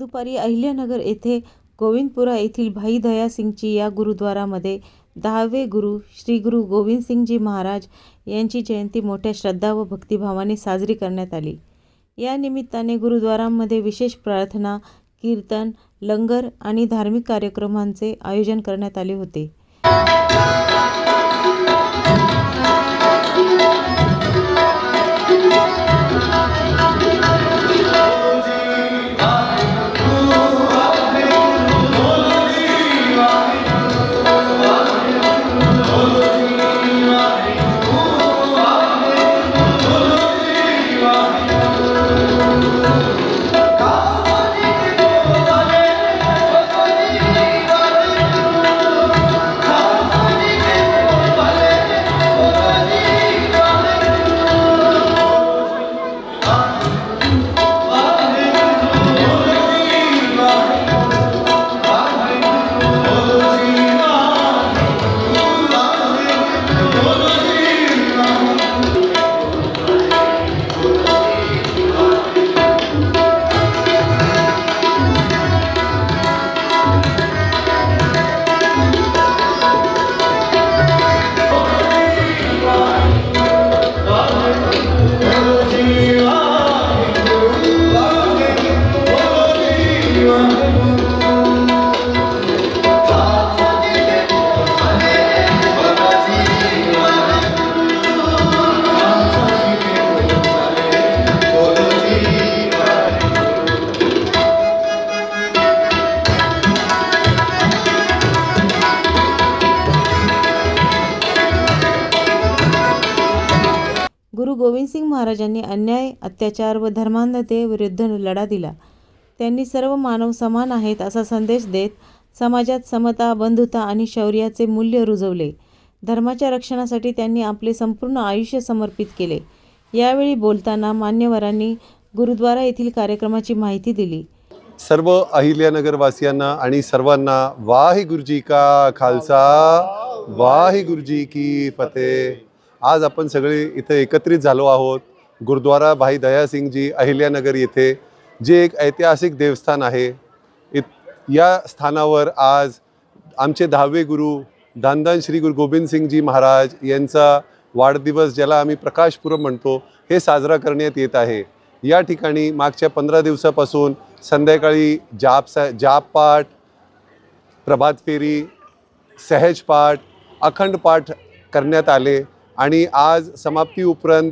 दुपारी अहिल्यानगर येथे गोविंदपुरा येथील भाई दया सिंगजी या गुरुद्वारामध्ये दहावे गुरु श्री गुरु गोविंदसिंगजी महाराज यांची जयंती मोठ्या श्रद्धा व भक्तिभावाने साजरी करण्यात आली. या निमित्ताने गुरुद्वारांमध्ये विशेष प्रार्थना कीर्तन लंगर आणि धार्मिक कार्यक्रमांचे आयोजन करण्यात आले होते. गोविंदसिंग महाराजांनी अन्याय अत्याचार व धर्मांधतेविरुद्ध लढा दिला. त्यांनी सर्व मानव समान आहेत असा संदेश देत समाजात समता बंधुता आणि शौर्याचे मूल्य रुजवले. धर्माच्या रक्षणासाठी त्यांनी आपले संपूर्ण आयुष्य समर्पित केले. यावेळी बोलताना मान्यवरांनी गुरुद्वारा येथील कार्यक्रमाची माहिती दिली. सर्व अहिल्यानगरवासियांना आणि सर्वांना वाहिगुरुजी का खालसा वाहिगुरुजी की फतेह. आज आपण सगळे इथं एकत्रित झालो आहोत. गुरुद्वारा भाई दयासिंगजी अहिल्यानगर येथे जे एक ऐतिहासिक देवस्थान आहे. इत या स्थानावर आज आमचे दहावे गुरु दानदान श्री गुरु गोविंदसिंगजी महाराज यांचा वाढदिवस ज्याला आम्ही प्रकाशपुरम म्हणतो हे साजरा करण्यात येत आहे. या ठिकाणी मागच्या पंधरा दिवसापासून संध्याकाळी जाप सा जाप पाठ प्रभात फेरी सहज पाठ अखंड पाठ करण्यात आले. आणि आज समाप्ती उपरांत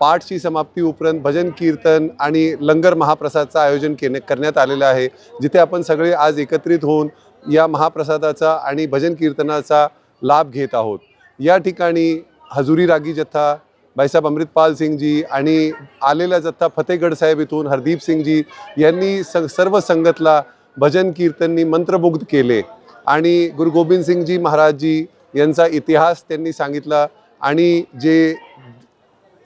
पाठची समाप्ती उपरांत भजन कीर्तन आणि लंगर महाप्रसादचं आयोजन केने करण्यात आलेलं आहे जिथे आपण सगळे आज एकत्रित होऊन या महाप्रसादाचा आणि भजन कीर्तनाचा लाभ घेत आहोत. या ठिकाणी हजुरी रागी जत्था भाईसाहेब अमृतपाल सिंगजी आणि आलेला जत्था फतेहगड साहेब इथून हरदीप सिंगजी यांनी स सर्व संगतला भजन कीर्तननी मंत्रमुग्ध केले. आणि गुरु गोबिंद सिंगजी महाराजजी यांचा इतिहास त्यांनी सांगितला आणि जे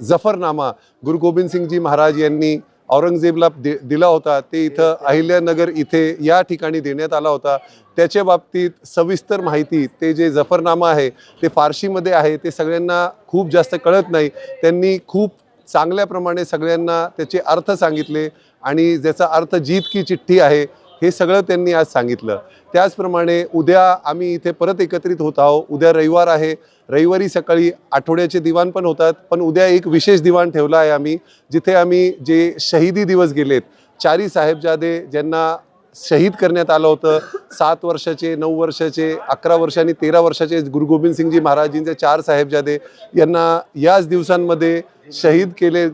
जफरनामा गुरु गोविंद सिंगजी महाराज यांनी औरंगजेबला दि दिला होता ते इथं अहिल्यानगर इथे या ठिकाणी देण्यात आला होता. त्याच्या बाबतीत सविस्तर माहिती ते जे जफरनामा आहे ते फारशीमध्ये आहे ते सगळ्यांना खूप जास्त कळत नाही. त्यांनी खूप चांगल्याप्रमाणे सगळ्यांना त्याचे अर्थ सांगितले आणि ज्याचा अर्थ जीत की चिठ्ठी आहे हे सगळं त्यांनी आज सांगितलं. त्याचप्रमाणे उद्या आम्ही इथे परत एकत्रित होत आहोत. उद्या रविवार आहे. रविवारी सकाळी आठवड्याचे दिवाण पण होतात. पण उद्या एक विशेष दिवाण ठेवला आहे आम्ही जिथे आम्ही जे शहीदी दिवस गेलेत चारी साहेबजादे ज्यांना शहीद करण्यात आलं होतं सात वर्षाचे नऊ वर्षाचे अकरा वर्ष आणि तेरा वर्षाचे गुरु गोविंद सिंगजी चार साहेबजादे यांना याच दिवसांमध्ये शहीद केले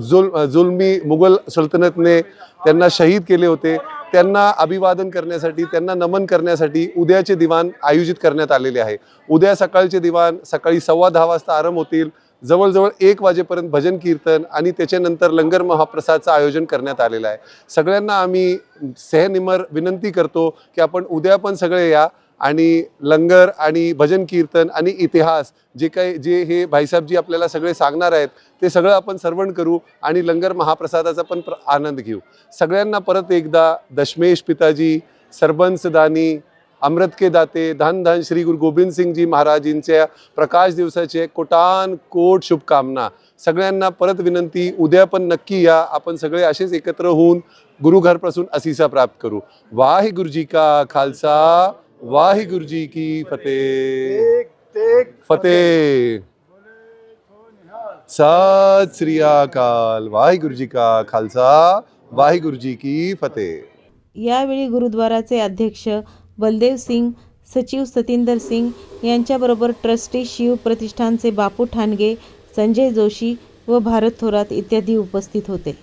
जुल जुलमी मुघल सल्तनतने त्यांना शहीद केले होते. त्यांना अभिवादन करण्यासाठी त्यांना नमन करण्यासाठी उद्याचे दिवाण आयोजित करण्यात आलेले आहे. उद्या सकाळचे दिवाण सकाळी सव्वा दहा वाजता आरंभ होतील. जवळजवळ एक वाजेपर्यंत भजन कीर्तन आणि त्याच्यानंतर लंगर महाप्रसादचं आयोजन करण्यात आलेलं आहे. सगळ्यांना आम्ही सहनिमर विनंती करतो की आपण उद्या पण सगळे या. आणि लंगर आणि भजन कीर्तन आणि इतिहास जे काही जे हे भाईसाहेबजी आपल्याला सगळे सांगणार आहेत ते सगळं आपण सर्वण करू आणि लंगर महाप्रसादाचा पण प्र- आनंद घेऊ. सगळ्यांना परत एकदा दशमेश पिताजी सरबंस दानी अमृत के दाते धन धन श्री गुरु गोविंद सिंगजी महाराजींच्या प्रकाश दिवसाचे कोटान कोट शुभकामना. सगळ्यांना परत विनंती उद्या पण नक्की या. आपण सगळे असेच एकत्र होऊन गुरुघरपासून असीसा प्राप्त करू. वाहे गुरुजी का खालसा. वाहिगुरु जी की फतेह। फतेह। सत श्री अकाल। वाहिगुरु जी का खालसा। वाहिगुरु जी की फतेह। यावेळी गुरुद्वाराचे अध्यक्ष बलदेव सिंग सचिव सतिंदर सिंग यांच्याबरोबर ट्रस्टी शिव प्रतिष्ठानचे बापू ठाणगे संजय जोशी व भारत थोरात इत्यादी उपस्थित होते.